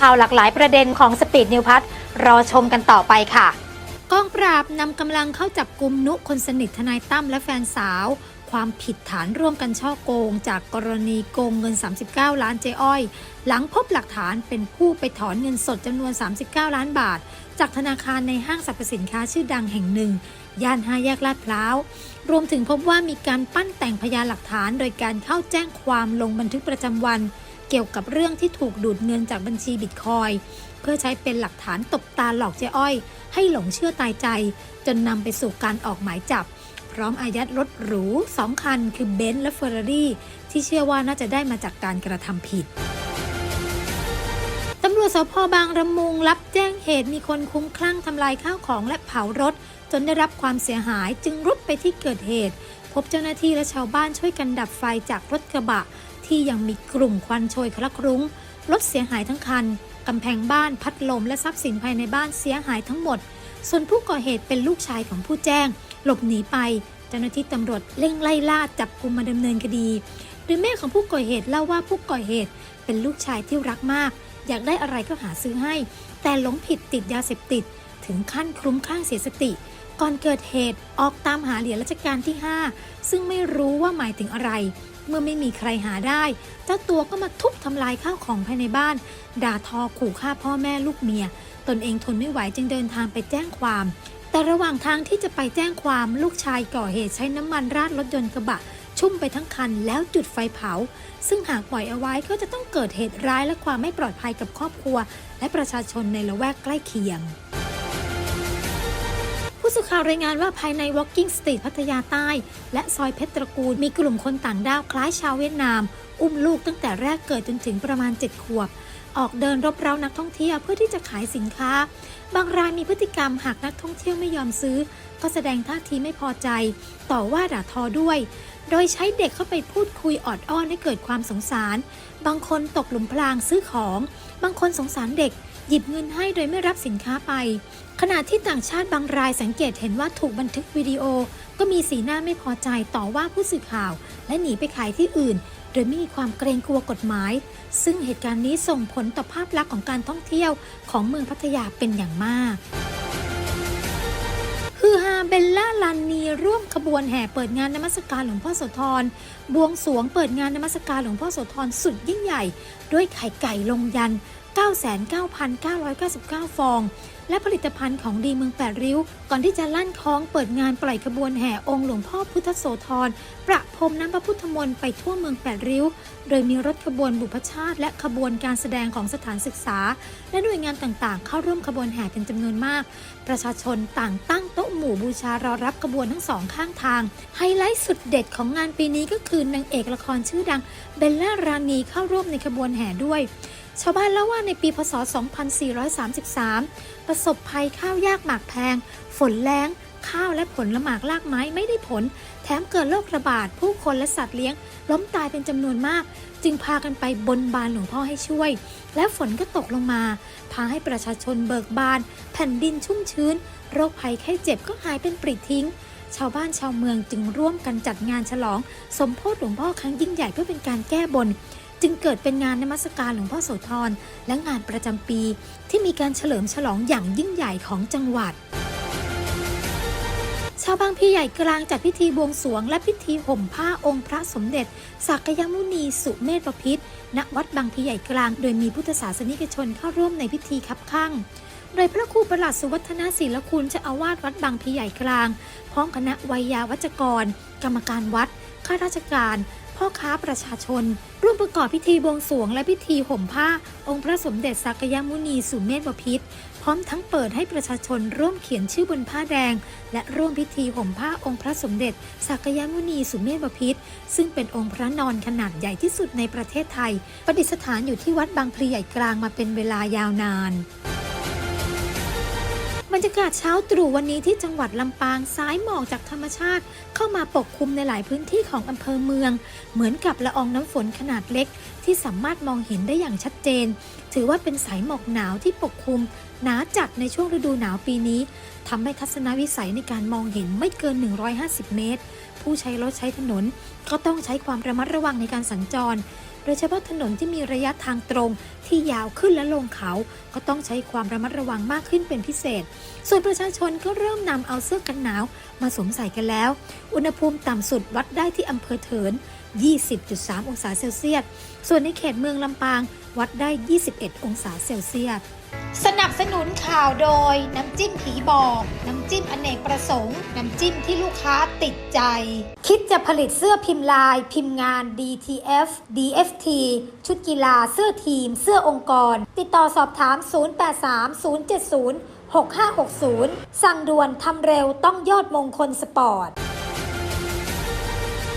ข่าวหลากหลายประเด็นของสปีดนิวพัทรอชมกันต่อไปค่ะกองปราบนำกำลังเข้าจับกลุ่มนุคนสนิททนายตั้มและแฟนสาว ความผิดฐานร่วมกันช่อโกง จากกรณีโกงเงิน 39 ล้านเจอ้อย หลังพบหลักฐานเป็นผู้ไปถอนเงินสดจำนวน 39 ล้านบาท จากธนาคารในห้างสรรพสินค้าชื่อดังแห่งหนึ่ง ย่านห้าแยกลาดพร้าว รวมถึงพบว่ามีการปั้นแต่งพยานหลักฐาน โดยการเข้าแจ้งความลงบันทึกประจำวัน เกี่ยวกับเรื่องที่ถูกดูดเงินจากบัญชีบิตคอยเพื่อใช้เป็นหลักฐานตบตาหลอกเจ๊อ้อย ให้หลงเชื่อตายใจ จนนำไปสู่การออกหมายจับ พร้อมอายัดรถหรูสองคัน คือเบนซ์และเฟอร์รารี่ที่เชื่อว่าน่าจะได้มาจากการกระทำผิดตำรวจสพบางระมุงรับแจ้งเหตุมีคนคุ้มคลั่งทำลายข้าวของและเผารถ จนได้รับความเสียหายจึงรุดไปที่เกิดเหตุ พบเจ้าหน้าที่และชาวบ้านช่วยกันดับไฟจากรถกระบะ ที่ยังมีกลุ่มควันโชยคละครุ้ง รถเสียหายทั้งคัน กำแพงบ้านพัดลมและทรัพย์สินภายในบ้านเสียหายทั้งหมด ส่วนผู้ก่อเหตุเป็นลูกชายของผู้แจ้ง หลบหนีไป เจ้าหน้าที่ตำรวจเร่งไล่ล่าจับกลุ่มมาดำเนินคดีโดยแม่ของผู้ก่อเหตุเล่าว่าผู้ก่อเหตุเป็นลูกชายที่รักมาก อยากได้อะไรก็หาซื้อให้ แต่หลงผิดติดยาเสพติด ถึงขั้นคลุ้มคลั่งเสียสติ ก่อนเกิดเหตุออกตามหาเหรียญรัชกาลที่ 5 ซึ่งไม่รู้ว่าหมายถึงอะไร เมื่อไม่มีใครหาได้ เจ้าตัวก็มาทุบทำลายข้าวของภายในบ้าน ด่าทอขู่ฆ่าพ่อแม่ลูกเมีย ตนเองทนไม่ไหวจึงเดินทางไปแจ้งความ แต่ระหว่างทางที่จะไปแจ้งความลูกชายก่อเหตุใช้น้ำมันราดรถยนต์กระบะ ชุ่มไปทั้งคันแล้วจุดไฟเผา ซึ่งหากปล่อยเอาไว้ก็จะต้องเกิดเหตุร้ายและความไม่ปลอดภัยกับครอบครัว และประชาชนในละแวกใกล้เคียง ผู้สื่อข่าวรายงานว่าภายใน Walking Street พัทยาใต้ และซอยเพชรตระกูลมีกลุ่มคนต่างด้าวคล้ายชาวเวียดนาม อุ้มลูกตั้งแต่แรกเกิดจนถึงประมาณ 7 ขวบ ออกเดินรบเร้านักท่องเที่ยวเพื่อที่จะขายสินค้า บางรายมีพฤติกรรมหากนักท่องเที่ยวไม่ยอมซื้อ ก็แสดงท่าทีไม่พอใจ ต่อว่าด่าทอด้วย โดยใช้เด็กเข้าไปพูดคุยออดอ้อนให้เกิดความสงสาร บางคนตกหลุมพรางซื้อของ บางคนสงสารเด็ก หยิบเงินให้โดยไม่รับสินค้าไป ขณะที่ต่างชาติบางรายสังเกตเห็นว่าถูกบันทึกวิดีโอ ก็มีสีหน้าไม่พอใจต่อว่าผู้สื่อข่าว และหนีไปขายที่อื่น โดยไม่มีความเกรงกลัวกฎหมาย ซึ่งเหตุการณ์นี้ส่งผลต่อภาพลักษณ์ของการท่องเที่ยวของเมืองพัทยาเป็นอย่างมากฮือฮาเบลล่าลานีร่วมขบวนแห่เปิดงานนมัสการหลวงพ่อโสธรบวงสรวงเปิดงานนมัสการหลวงพ่อโสธรสุดยิ่งใหญ่ ด้วยไข่ไก่ลงยัน 99,999 ฟอง และผลิตภัณฑ์ของดีเมืองแปดริ้ว ก่อนที่จะลั่นคล้องเปิดงานปล่อยขบวนแห่องค์หลวงพ่อพุทธโสธร ประพรมน้ำพระพุทธมนต์ไปทั่วเมืองแปดริ้ว โดยมีรถขบวนบุพชาติ และขบวนการแสดงของสถานศึกษา และหน่วยงานต่างๆ เข้าร่วมขบวนแห่เป็นจำนวนมาก ประชาชนต่างตั้งโต๊ะหมู่บูชารอรับขบวนทั้งสองข้างทาง ไฮไลท์สุดเด็ดของงานปีนี้ก็คือนางเอกละครชื่อดังเบลล่ารานีเข้าร่วมในขบวนแห่ด้วย ชาวบ้านเล่าว่าในปีพศ 2433 ประสบภัยข้าวยากหมากแพง ฝนแล้งข้าวและผลละหมากลากไม้ไม่ได้ผล แถมเกิดโรคระบาด ผู้คนและสัตว์เลี้ยง ล้มตายเป็นจำนวนมาก จึงพากันไปบนบานหลวงพ่อให้ช่วย และฝนก็ตกลงมา พาให้ประชาชนเบิกบาน แผ่นดินชุ่มชื้น โรคภัยไข้เจ็บก็หายเป็นปริทิ้ง ชาวบ้านชาวเมืองจึงร่วมกันจัดงานฉลอง สมโพธิหลวงพ่อครั้งยิ่งใหญ่เพื่อเป็นการแก้บน จึงเกิดเป็นงานนมัสการหลวงพ่อโสธรและงานประจำปี ที่มีการเฉลิมฉลองอย่างยิ่งใหญ่ของจังหวัด ชาวบางพี่ใหญ่กลางจัดพิธีบวงสรวง และพิธีห่มผ้าองค์พระสมเด็จ สักยมุนีสุเมธประพิษณวัดบางพี่ใหญ่กลาง โดยมีพุทธศาสนิกชนเข้าร่วมในพิธีคับข้างโดยพระครูประหลัดสุวัฒนศิลคุณจ้าอาวาสวัดบางพี่ใหญ่กลาง พร้อมคณะวัยยาวัจกร กรรมการวัด ข้าราชการ พ่อค้าประชาชน ร่วมประกอบพิธีบวงสรวงและพิธีห่มผ้า องค์พระสมเด็จสักยมุนีสุเมธบพิษพร้อมทั้งเปิดให้ประชาชนร่วมเขียนชื่อบนผ้าแดง และร่วมพิธีห่มผ้าองค์พระสมเด็จสักยมุนีสุเมธบพิษซึ่งเป็นองค์พระนอนขนาดใหญ่ที่สุดในประเทศไทย ประดิษฐานอยู่ที่วัดบางพลีใหญ่กลางมาเป็นเวลายาวนาน รยากาศเช้าตรู่วันนี้ที่จังหวัดลำปางสายหมอกจากธรรมชาติ เข้ามาปกคลุมในหลายพื้นที่ของอำเภอเมือง เหมือนกับละอองน้ำฝนขนาดเล็ก ที่สามารถมองเห็นได้อย่างชัดเจน ถือว่าเป็นสายหมอกหนาวที่ปกคลุม หนาจัดในช่วงฤดูหนาวปีนี้ทำให้ทัศนวิสัยในการมองเห็นไม่เกิน 150 เมตร ผู้ใช้รถใช้ถนน ก็ต้องใช้ความระมัดระวังในการสัญจร โดยเฉพาะถนนที่มีระยะทางตรงที่ยาวขึ้นและลงเขา ก็ต้องใช้ความระมัดระวังมากขึ้นเป็นพิเศษ ส่วนประชาชนก็เริ่มนำเอาเสื้อกันหนาวมาสวมใส่กันแล้ว อุณหภูมิต่ำสุดวัดได้ที่อำเภอเถิน 20.3 องศาเซลเซียส ส่วนในเขตเมืองลำปางวัดได้ 21 องศาเซลเซียส สนับสนุนข่าวโดย น้ำจิ้มผีบอก น้ำจิ้มอเนกประสงค์ น้ำจิ้มที่ลูกค้าติดใจ คิดจะผลิตเสื้อพิมพ์ลาย พิมพ์งาน DTF DFT ชุดกีฬาเสื้อทีม เสื้อองค์กร ติดต่อสอบถาม 083 070 6560 สั่งด่วนทำเร็วต้องยอดมงคลสปอร์ต